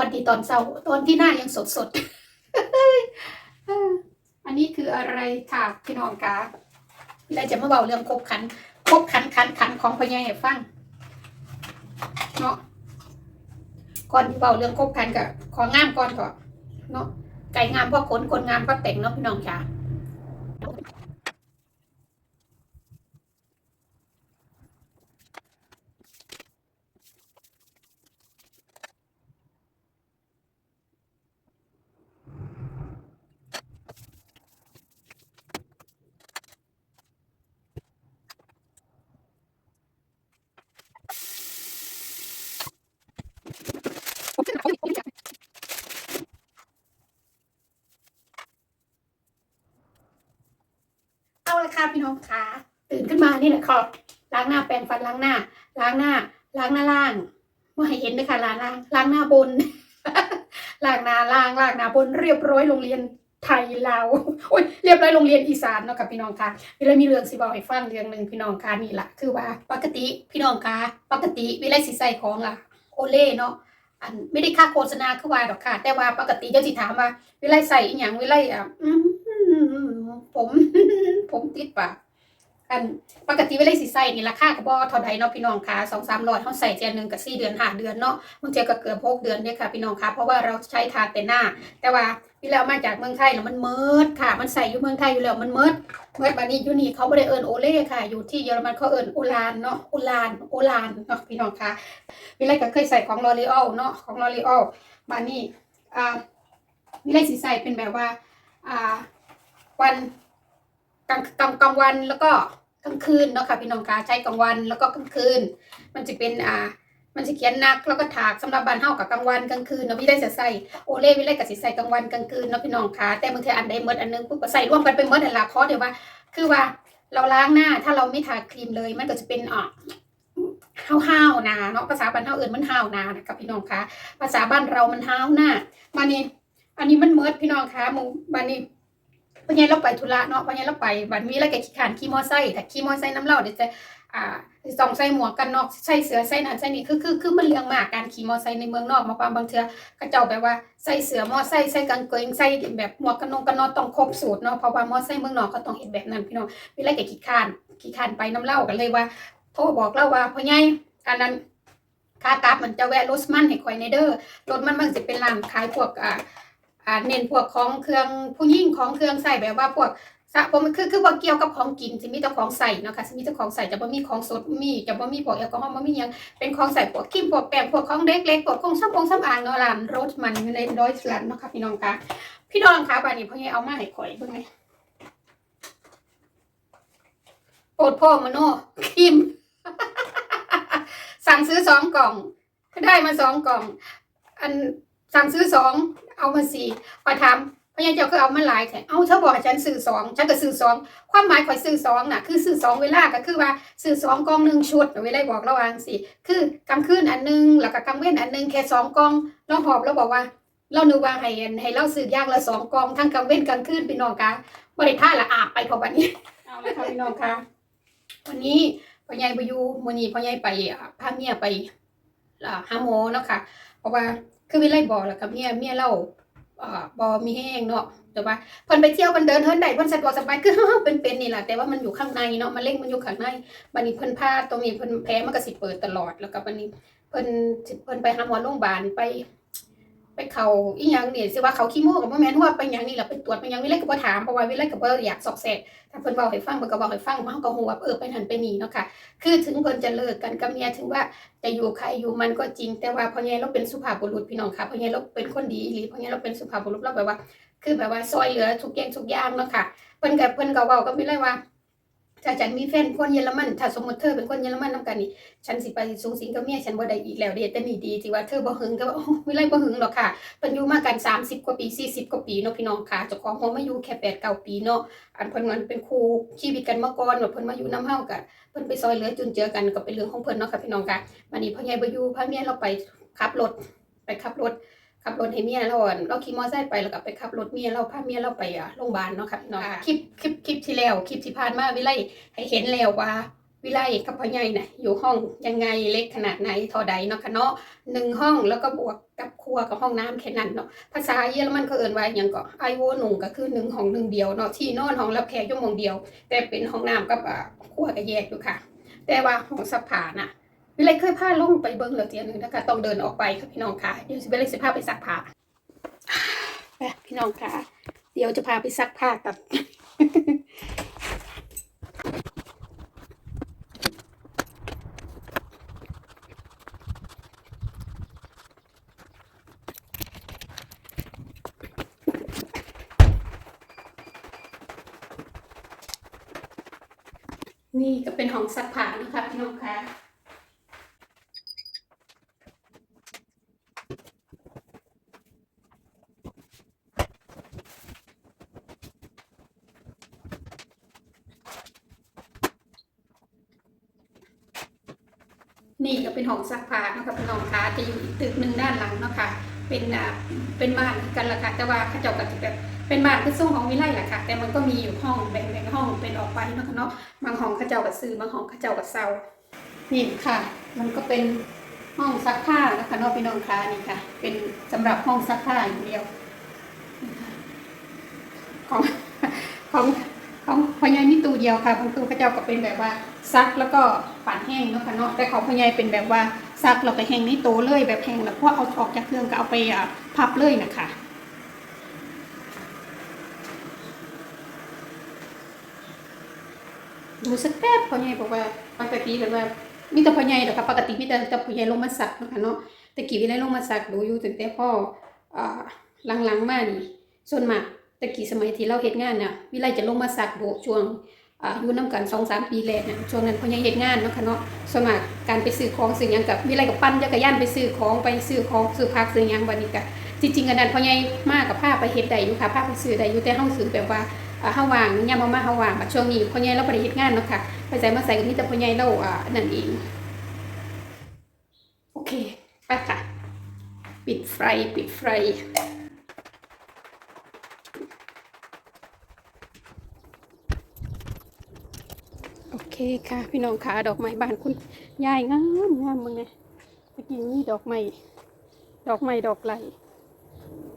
วัสดีตอนเช้าตอนที่หน้ายังสดสดอันนี้คืออะไรค่ะพี่น้องคะเราจะมาเบาเรื่องคบขันคบขันขันขันของพ่อใหญ่ให้ฟังเนาะก่อนที่เบาเรื่องคบขันกับของงามก่อนก่อนเนาะไก่งามเพราะขนคนงามเพราะแต่งเนาะพี่น้องจ๋า พี่น้องคะตื่นขึ้นมานี่แหละค่ะล้างหน้าแปรงฟันล้างหน้า ล้างหน้า ล้างหน้าล่างว่าให้เห็นเลยค่ะล้างล่างล้างหน้าบนล้างหน้าล่างล้างหน้าบนเรียบร้อยโรงเรียนไทยลาโอ้ยเรียบร้อยโรงเรียนอีสานเนาะค่ะพี่น้องคะวิไลมีเรื่องสิบอกให้ฟังเรื่องหนึ่งพี่น้องคะนี่แหละคือว่าปกติพี่น้องคะปกติวิไลสิใส่ของอะโอเล่เนาะอันไม่ได้ค่าโฆษณาคือว่าดอกค่ะ แต่ว่าปกติเจ้าสิถามว่าวิไลใส่อหย่างวิไลอะอืม ผม ผมติดปากอันปกติเวิไลสิใส่นี่ราคาก็บ่เท่าใดเนาะพี่น้องค่ะสองสามร้อยเขาใส่เทียหนึ่งกับสี่เดือนห้าเดือนเนาะบางเทีก็เกือบหกเดือนเนี่ยค่ะพี่น้องค่ะเพราะว่าเราใช้ทาแต่หน้า แต่ว่าวิไลเอามาจากเมืองไทยแล้วมันเมิดค่ะ มันใส่อยู่เมืองไทยอยู่แล้วมันเมิดเมิดบัดนี้อยู่นี่เขาไม่ได้เอิญโอเล่ค่ะ อยู่ที่เยอรมันเขาเอิญโอลานเนาะโอลานโอลานเนาะพี่น้องค่ะวิไลก็เคยใส่ของลอรีออลเนาะของลอรีออลบัดนี้อ่าวิไลสีใส่เป็นแบบว่าอ่า วันกลางกลางกลางวันแล้วก็กลางคืนเนาะค่ะพี่น้องคะใช้กลางวันแล้วก็กลางคืน มันจะเป็นอ่ามันจะเขียนนักแล้วก็ถากสำหรับบ้านเฮากับกลางวันกลางคืนเนาะวิไลจะใส่โอเล่วิไลกับสิใส่กลางวันกลางคืนเนาะพี่น้องคะแต่บางทีอันใดเมดอันนึงปุ๊บก็ใส่ร่วมกันเป็นเมดอันละเพราะเดี๋ยวว่า คือว่าเราล้างหน้าถ้าเราไม่ทาครีมเลยมันก็จะเป็นอ่าห้าวๆนาเนาะภาษาบ้านเฮาเอื่นมันห้าวนานะครับพี่น้องคะภาษาบ้านเรามันห้าวหน้ามานี่อันนี้มันเมิดพี่น้องคะมูบันนี้ พ่อใหญ่เราไปธุระเนาะพ่อใหญ่เราไปบันมีแล้วแกขี่ขานขี่มอไซค์แต่ขี่มอไซค์น้ำเหล่าเดี๋ยวจะอ่าส่องใส่หมวกกันนอกใส่เสือใส่นั่นใส่นี่คือคือคือมันเรื่องมากการขี่มอไซค์ในเมืองนอกมาความบางเทือกระเจ้าแบบว่าใส่เสือมอไซค์ใส่กางเกงใส่แบบหมวกกันนอกกันนอกต้องครบสูตรเนาะเพราะว่ามอไซค์เมืองนอกเขาต้องเห็นแบบนั้นพี่น้องมีแล้วแกขี่ขานขี่ขานไปน้ำเหล่ากันเลยว่าโทรบอกเล่าว่าพ่อใหญ่อันนั้นค่ากลับมันจะแวะรถมันให้คอยในเด้อรถมันมันจะเป็นร้านขายพวกอ่า อ่าเน้นพวกของเครื่องผู้ยิ่งของเครื่องใส่แบบว่าพวกสะผมคือคือว่าเกี่ยวกับของกินจะมีแต่ของใส่เนาะค่ะจะมีแต่ของใส่จะบ่มีของสดมีจะบ่มีพวกแอลกอฮอล์บ่มีหยังเป็นของใส่พวกครีมพวกแป้งพวกของเล็กๆพวกของซับของซับอ่างเนาะร้านรถมันอยู่ในดอยสลันเนาะค่ะพี่น้องค่ะพี่น้องค่ะบัดนี้พ่อใหญ่เอามาให้ข่อยเบิ่งเลยโปรดพ่อมาโน่ครีมสั่งซื้อสองกล่อง ได้มาสองกล่อง อัน สั่งซื้อสองเอามาสี่พอถามพยาเจ้าคือเอามาหลายแท้เอาเธอบอกให้ฉันซื้อสองฉันก็ซื้อสองความหมายข่อยซื้อสองน่ะคือซื้อสองเวลาก็คือว่าซื้อสองกล่องหนึ่งชุดเวลาบอกระหว่างสิคือกลางคืนอันหนึงแล้วก็กลางเว้นอันหนึงแค่สองกล่องเราหอบเราบอกว่าเรานึกว่าให้ให้เราซื้อย่างละสองกล่องทั้งกลางเว้นกลางคืนพี่น้องคะบริท่าละอาบไปพอวันนี้เอาละค่ะพี่น้องคะวันนี้พ่อใหญ่ไปอยู่มื้อนี้พ่อใหญ่ไปอ่าพาเมียไปอ่าหาหมอเนาะค่ะเพราะว่า คือวิไลบอกแล้วกับเมียเมียเราเอ่อบอมีแห้งเนาะแต่ว่าเพิ่นไปเที่ยวเพิ่นเดินเฮิรนได้เพิ่นสะดวกสบายคือเป็นเป็นนี่แหละแต่ว่ามันอยู่ข้างในเนาะมันเล่งมันอยู่ข้างในบันนี้เพิ่นพาตรงนี้เพิ่นแพ้มันก็สิเปิดตลอดแล้วก็บันนี้เพิ่นเพิ่นไปหาหมอโรงพยาบาลไป ไปเขาอีหยังนี่สิว่าเขาขี้โม่กับบ่แม่นว่าไปหยังนี่แหละไปตรวจไปหยังวิไลก็บ่ถามเพราะว่าวิไลก็บ่อยากสอกแสกถ้าเพิ่นเว้าให้ฟังเพิ่นก็เว้าให้ฟังเฮาก็ฮู้ว่าเออไปหันไปนี่เนาะค่ะคือถึงเพิ่นจะเลิกกันกับเมียถึงว่าจะอยู่ใครอยู่มันก็จริง แต่ว่าพ่อใหญ่เราเป็นสุภาพบุรุษพี่น้องค่ะพ่อใหญ่เราเป็นคนดีอีหรือพ่อใหญ่เราเป็นสุภาพบุรุษเราแบบว่า คือแบบว่าซอยเหลือทุกอย่างทุกอย่างเนาะค่ะเพิ่นกับเพิ่นก็เว้าก็มีเลยว่า ถ้าฉันมีแฟนคนเยอรมัน ถ้าสมมติเธอเป็นคนเยอรมันนํกันนี่ ฉันสิไปสูงสิงกับเมียฉันบ่ได้อีกแล้วเด้แต่นี่ดีที่ว่าเธอบ่หึงก็ว่าไม่ไรบ่หึงหรอกค่ะเพิ่นอยู่มากัน 30 กว่าปี 40 กว่าปีเนาะพี่น้องค่ะเจ้าของเฮามาอยู่แค่8 9ปีเนาะ อันเพิ่นมันเป็นครูชีวิตกันมาก่อนว่าเพิ่นมาอยู่นํเฮาก็เพิ่นไปซอยเหลือจุนเจือกันก็เป็นเรื่องของเพิ่นเนาะค่ะพี่น้องค่ะวันนี้พ่อใหญ่ไปอยู่พาเมียเราไปขับรถไปขับรถ ขับรถให้เมียเราอะเราขี่มอเตอร์ไซค์ไปแล้วก็ไปขับรถเมียเราพาเมียเราไปอะโรงพยาบาลเนาะค่ะพี่น้องคลิปคลิปคลิปที่แล้วคลิปที่ผ่านมาวิไลให้เห็นแล้วว่าวิไลกับพ่อใหญ่น่ะอยู่ห้องยังไงเล็กขนาดไหนเท่าใดเนาะค่ะเนาะหนึ่งห้องแล้วก็บวกกับครัวกับห้องน้ำแค่นั้นเนาะภาษาเยอรมันเขาเอ่นว่าอย่างก็ไอโวหนุ่งก็คือหนึ่งห้องหนึ่งเดียวเนาะที่นอนห้องรับแขกชั่วโมงเดียว แต่เป็นห้องน้ำกับอ่าครัวก็แยกอยู่ค่ะ แต่ว่าห้องสักผ้าน่ะ วิไลเคยพาลงไปเบิ้งเหลือเตียหนึงนะคะต้องเดินออกไปค่ะพี่น้องค่ะเดี๋ยวสิวิไลสิพาไปซักผ้าไปพี่น้องค่ะ เดี๋ยวจะพาไปซักผ้ากับนี่ก็เป็นห้องซักผ้านะคะพี่น้องค่ะ นี่ก็เป็น ห้องซักผ้าเนาะคะพี่น้องคะจะอยู่อีกตึกหนึ่งด้านหลังเนาะค่ะเป็นอ่าเป็นบ้านกันละค่ะแต่ว่าเขาเจ้าก็จะแบบเป็นบ้านคือส่งของวิไลแหละค่ะ แต่มันก็มีอยู่ห้องแบ่งๆห้องเป็นออกไปเนาะค่ะเนาะบางห้องเขาเจ้าก็ซื้อบางห้องเขาเจ้าก็เซานี่ค่ะ มันก็เป็นห้องซักผ้านะคะเนาะพี่น้องคะนี่ค่ะ เป็นสำหรับห้องซักผ้าอย่างเดียวของของ ของพญายมีตู้เดียวค่ะบางตู้เขาเจ้าก็เป็นแบบว่าซักแล้วก็ปั่นแห้งเนาะค่ะเนาะแต่ของพญายเป็นแบบว่าซักแล้วก็แห้งในโตเลยแบบแห้งแล้วพอเอาออกจากเครื่องก็เอาไปอะพับเลยนะคะดูสักแป๊บพ่อใหญ่บอกว่าปกติแบบว่ามีแต่พ่อใหญ่ดอกค่ะปกติมีแต่แต่พ่อใหญ่ลงมาสักนะคะเนาะแต่กี้วิไลลงมาสักดูอยู่ตั้งแต่พ่ออ่าหลังๆมานี่ส่วนมาก แต่กี้สมัยที่เราเฮ็ดงานน่ะวิไลจะลงมาสักดูช่วงอ่าอยู่นํกัน2-3ปีแรกน่ะช่วงนั้นพ่อใหญ่เฮ็ดงานเนาะค่ะเนาะส่วนมากการไปซื้อของซื้อหยังกับวิไลกับปั้นจักรยานไปซื้อของไปซื้อของซื้อผักซื้อหยังบัดนี้ก็จริงๆอันนั้นพ่อใหญ่มากกับพาไปเฮ็ดได้อยู่ค่ะพาไปซื้อได้อยู่แต่เฮาซื้อแบบว่าอ่าเฮาว่างยามมามาเฮาว่างบัดช่วงนี้พ่อใหญ่เราบ่ได้เฮ็ดงานเนาะค่ะไปใส่มาใส่ก็มีแต่พ่อใหญ่เราอ่านั่นเองโอเคไปค่ะปิดไฟปิดไฟโอเคค่ะ พี่น้องค่ะดอกไม้บ้านคุณยายงามงามมึงเนี่ยตะกี้นี่ดอกไม้ดอกไม้ดอกไหล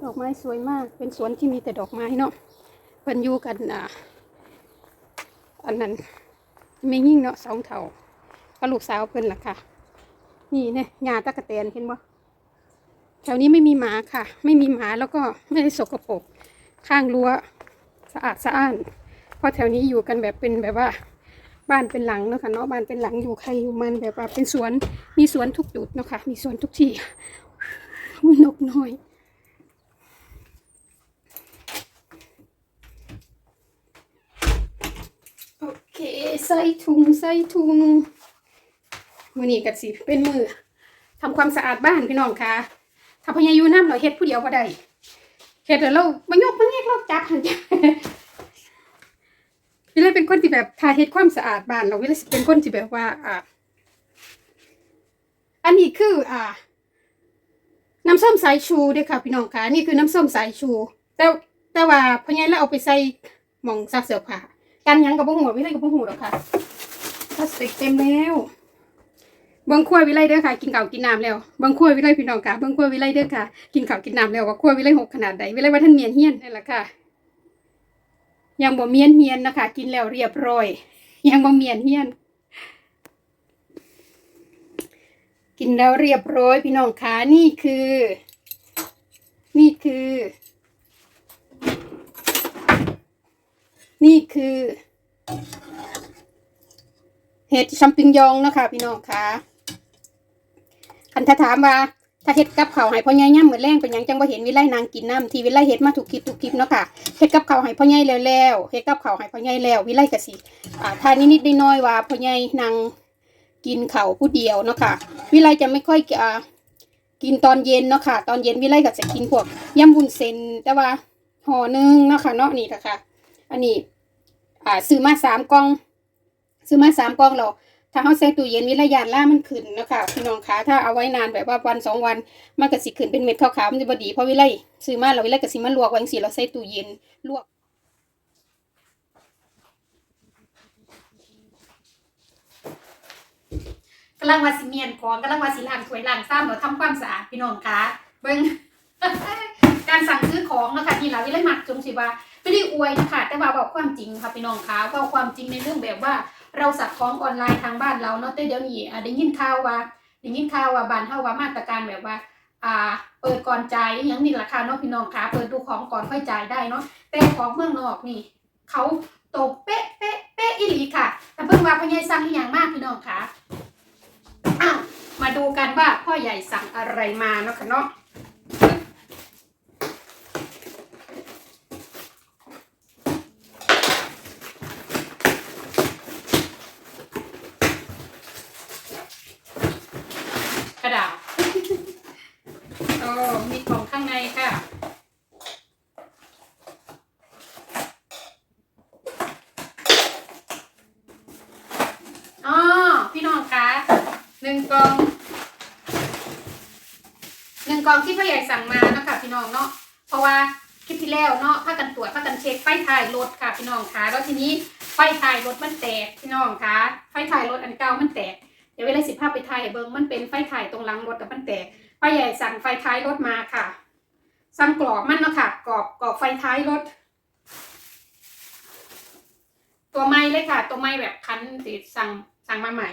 ดอกไม้สวยมาก เป็นสวนที่มีแต่ดอกไม้เนาะเพิ่นอยู่กันอะอันนั้นไม่ยิ่งเนาะสองเท่าก็ลูกสาวเพิ่นล่ะค่ะ นี่เนี่ยหญ้าตะกะแตนเห็นบ่แถวนี้ไม่มีหมาค่ะ ไม่มีหมาแล้วก็ไม่ได้สกปรกข้างรั้วสะอาดสะอ้าน เพราะแถวนี้อยู่กันแบบเป็นแบบว่า บ้านเป็นหลังเนาะค่ะเนาะบ้านเป็นหลังอยู่ใครอยู่มันแบบว่าเป็นสวนมีสวนทุกจุดเนาะค่ะมีสวนทุกที่นกน้อยโอเคใส่ถุงใส่ถุงมือนี้กับสิเป็นมือทำความสะอาดบ้านพี่น้องค่ะถ้าพญายุน้ำเราเฮ็ดผู้เดียวก็ได้เฮ็ดแล้วเราไม่ยกไม่แยกเราจับหันจ้ะ วิเลยเป็นคนที่แบบถ้าเฮ็ดความสะอาดบ้านเราวิเลยเป็นคนที่แบบว่า อ่า อันนี้คือ อ่า น้ำส้มสายชูเด้อค่ะ พี่น้องค่ะนี่คือน้ำส้มสายชู แต่แต่ว่าพญาเราเอาไปใส่หม่องซักเสื้อผ้ากันยังกับบ่หูวิไลกับบ่หูหรอกค่ะพลาสติกเต็มแล้วเบิ่งขั้ววิไลเด้อค่ะ กินข้าวกินน้ำแล้วเบิ่งขั้ววิไลพี่น้องค่ะเบิ่งขั้ววิไลเด้อค่ะ กินข้าวกินน้ำแล้วว่าขั้ววิไลหกขนาดใดวิไลว่าท่านเมียนเฮียนนั่แหละค่ะ ยังบ่เมียนเฮียนนะคะ กินแล้วเรียบร้อย ยังบ่เมียนเฮียน กินแล้วเรียบร้อย พี่น้องค่ะนี่คือ นี่คือ นี่คือเห็ดชัมปิญยองนะคะ พี่น้องคะคันถ้าถามว่า ถ้าเห็ดกับเขาวให้พ่อใหญ่ย่ำเหมือนแรงเป็นหยังจังว่าเห็นวิไลนางกินน้ำที่วิไลเห็ดมาถูกคลิปถูกคลิปเนาะค่ะเห็ดกับเขาวให้พ่อใหญ่แล้วแล้วเห็ดกับเขาวให้พ่อใหญ่แล้ววิไลกะสิอ่าทานนิดๆน้อยๆว่าพ่อใหญ่นางกินเขาวผู้เดียวเนาะค่ะวิไลจะไม่ค่อยอ่ากินตอนเย็นเนาะค่ะ ตอนเย็นวิไลก็จะกินพวกยำบุญเซนแต่ว่าห่อหนึงเนาะค่ะเนาะนี่นะคะอันนี้อ่าซื้อมาสามกล่อง ซื้อมาสามกล่องเรา ถ้าเขาใส่ตู้เย็นวิระยานล่ามันขึ้นนะคะพี่น้องคะถ้าเอาไว้นานแบบว่าวันสองวันมันก็สิขึ้นเป็นเม็ดขาวๆมันจะบดีเพราะวิไลซื้อมาเราวิไลก็สิมาลวกไว้จังสิเราใส่ตู้เย็นลวกกำลังว่าสิเมียนของกำลังว่าสิล้างถ้วยล้างซ้ำเราทำความสะอาดพี่น้องคะเบิ่งการสั่งซื้อของนะคะที่เราวิไลมักจงสิว่าไม่ได้อวยนะคะแต่ว่าบอกความจริงค่ะพี่น้องคะเว่าความจริงในเรื่องแบบว่า เราสั่งของออนไลน์ทางบ้านเราเนาะแต่เดี๋ยวนี้อะได้ยินข่าวว่าได้ยินข่าวว่าบ้านเฮาว่ามาตรการแบบว่าอ่าเปิดก่อนจ่ายอหยังนี่ราคาเนาะพี่น้องคะเปิดดูของก่อนค่อยจ่ายได้เนาะแต่ของเมืองนอกนี่เขาตกเป๊ะเป๊ะเป๊ะอีหลีค่ะแต่เพิ่งว่าพ่อใหญ่สั่งอหย่างมากพี่น้องคะอ้าวมาดูกันว่าพ่อใหญ่สั่งอะไรมาเนาะค่ะเนาะดาษ โอ้มีของข้างในค่ะ อ๋อ พี่น้องคะ หนึ่งกล่องหนึ่งกล่องที่พ่อใหญ่สั่งมาเนาะคะพี่น้องเนาะเพราะว่าคลิปที่แล้วเนาะพากันตรวจพากันเช็คไฟถ่ายรถค่ะพี่น้องคะแล้วทีนี้ไฟถ่ายรถมันแตกพี่น้องคะไฟถ่ายรถอันเก่ามันแตกเดี๋ยวเวลาสิบห้าไปถ่ายเบิ้งมันเป็นไฟถ่ายตรงหลังรถแต่มันแตกพ่อใหญ่สั่งไฟท้ายรถมาค่ะ สั่งกรอบมันเนาะค่ะกรอบกรอบไฟท้ายรถ ตัวไม้เลยค่ะ ตัวไม้แบบคันติดสั่งสั่งมาใหม่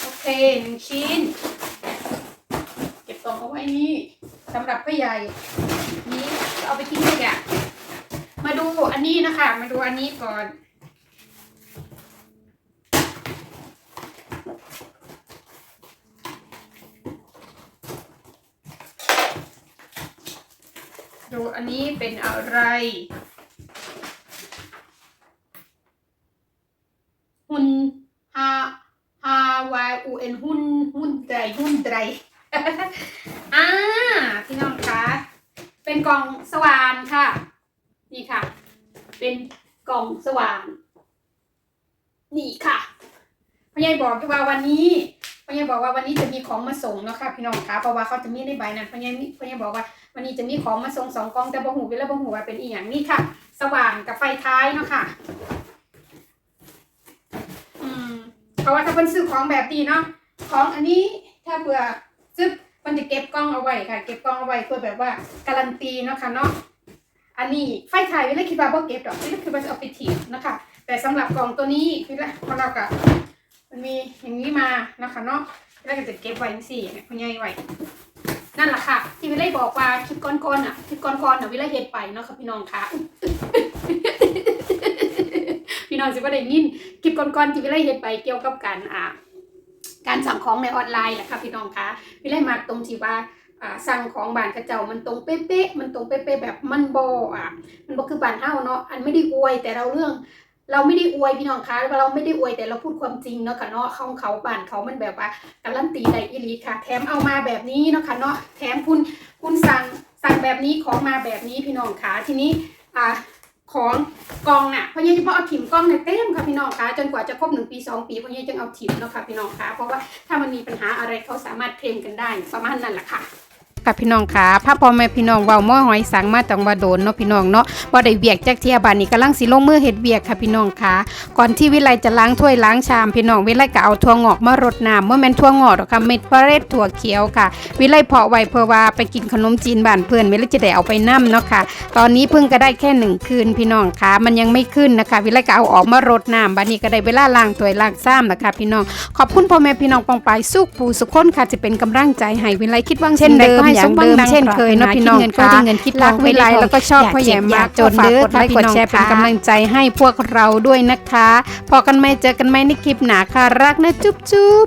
โอ เคหนึ่งชิ้น เก็บกล่องเอาไว้นี่สำหรับพ่อใหญ่ นี้เอาไปทิ้งขยะมาดูอันนี้นะคะ มาดูอันนี้ก่อน ดูอันนี้เป็นอะไรหุ่นฮาฮาวายอูเอ็นหุ่น หุ่นไตรหุ่นไตรอ่าพี่น้องคะเป็นกล่องสว่านค่ะ นี่ค่ะ เป็นกล่องสว่านนี่ค่ะพ่อใหญ่บอกว่าวันนี้พ่อใหญ่บอกว่าวันนี้จะมีของมาส่งเนาะค่ะพี่น้องคะเพราะว่าเขาจะมีในใบนั้นพ่อใหญ่มีพ่อใหญ่บอกว่าวันนี้จะมีของมาส่งสองกล่องแต่บ่หูเวลาบ่หูว่าเป็นอีหยังนี่ค่ะ สว่านกับไฟท้ายเนาะค่ะอืมเพราะว่าถ้าเพิ่นซื้อของแบบนี้เนาะของอันนี้ ถ้าเผื่อซื้อมันจะเก็บกล้องเอาไว้ค่ะ เก็บกล้องเอาไว้เพื่อแบบว่าการันตีเนาะค่ะเนาะอันนี้ไฟถ่ายวิลคิดว่าบ่เก็บดอกวิลคิดว่าจะเอาไปทิ้งนะคะ แต่สำหรับกล่องตัวนี้วิลาพอเราก็มันมีอย่างนี้มานะคะเนาะวิลก็จะเก็บไว้จังซี่เนี่ยคุณยายไว้นั่นแหละค่ะ ที่วิไลบอกว่าคลิปก้อนๆอะคลิปก้อนๆอะวิไลเฮ็ดไปเนาะค่ะพี่น้องค่ะพี่น้องสิว่าได้ยินคลิปก้อนๆที่วิไลเฮ็ดไปเกี่ยวกับการอ่า การสั่งของในออนไลน์แหละค่ะพี่น้องคะวิไล่มาตรงที่ว่าสั่งของบานกระเจ้ามันตรงเป๊ะๆมันตรงเป๊ะๆแบบมันบ่อะมันบ่คือบานเฮาเนาะอันไม่ได้อวยแต่เราเรื่องเราไม่ได้อวยพี่น้องคะเราไม่ได้อวยแต่เราพูดความจริงเนาะค่ะเนาะเขาเขาบ้านเขามันแบบว่าการันตีได้อีหลีค่ะ แถมเอามาแบบนี้เนาะค่ะเนาะแถมคุณคุณสั่งสั่งแบบนี้ของมาแบบนี้พี่น้องคะทีนี้อ่า ของกองน่ะเพราะยังเฉพาะเอาถิ่มกล้องในเต็มค่ะพี่น้องคะจนกว่าจะครบหนึ่งปีสองปีเพราะยังจึงเอาถิ่มเนาะค่ะพี่น้องคะเพราะว่าถ้ามันมีปัญหาอะไรเขาสามารถเคลมกันได้ประมาณนั้นแหละค่ะ ค่ะพี่น้องค่ะพระพ่อแม่พี่น้องเว้าม้อหอยสังมาตังว่าโดนเนาะพี่น้องเนาะบ่ได้เวียกจักเทียบานนี้กำลังสิลงมือเฮ็ดเวียกค่ะพี่น้องค่ะ ก่อนที่วิไลจะล้างถ้วยล้างชามพี่น้องวิไลก็เอาถั่วงอกมารดน้ำเมื่อแม่นถั่วงอกหรอกค่ะเม็ดเปรตถั่วเขียวค่ะ วิไลเพาะไว้เพื่อว่าไปกินขนมจีนบ้านเพื่อนวิไลจะได้เอาไปนํเนาะค่ะ ตอนนี้เพิ่งก็ได้แค่หนึ่งคืนพี่น้องค่ะ มันยังไม่ขึ้นนะคะวิไลก็เอาออกมารดน้ำบัดนี้ก็ได้เวลาล้างถ้วยล้างซ้ำนะคะพี่น้องขอบคุณพ่อแม่พี่น้องปองปสุขปูสุขคนค่ะจะเป็นกำลังใจให้วิไลคิดว่างเช่นเดิมอย่างเดิมเช่นเคยเนาะพี่น้องค่ะเงินคิดรักวิไลแล้วก็ชอบพ่อแย่มากจนเด้อค่ะกดแชร์เป็นกำลังใจให้พวกเราด้วยนะคะ พอกันไหมเจอกันไหมในคลิปหนาค่ะรักนะจุ๊บจุ๊บ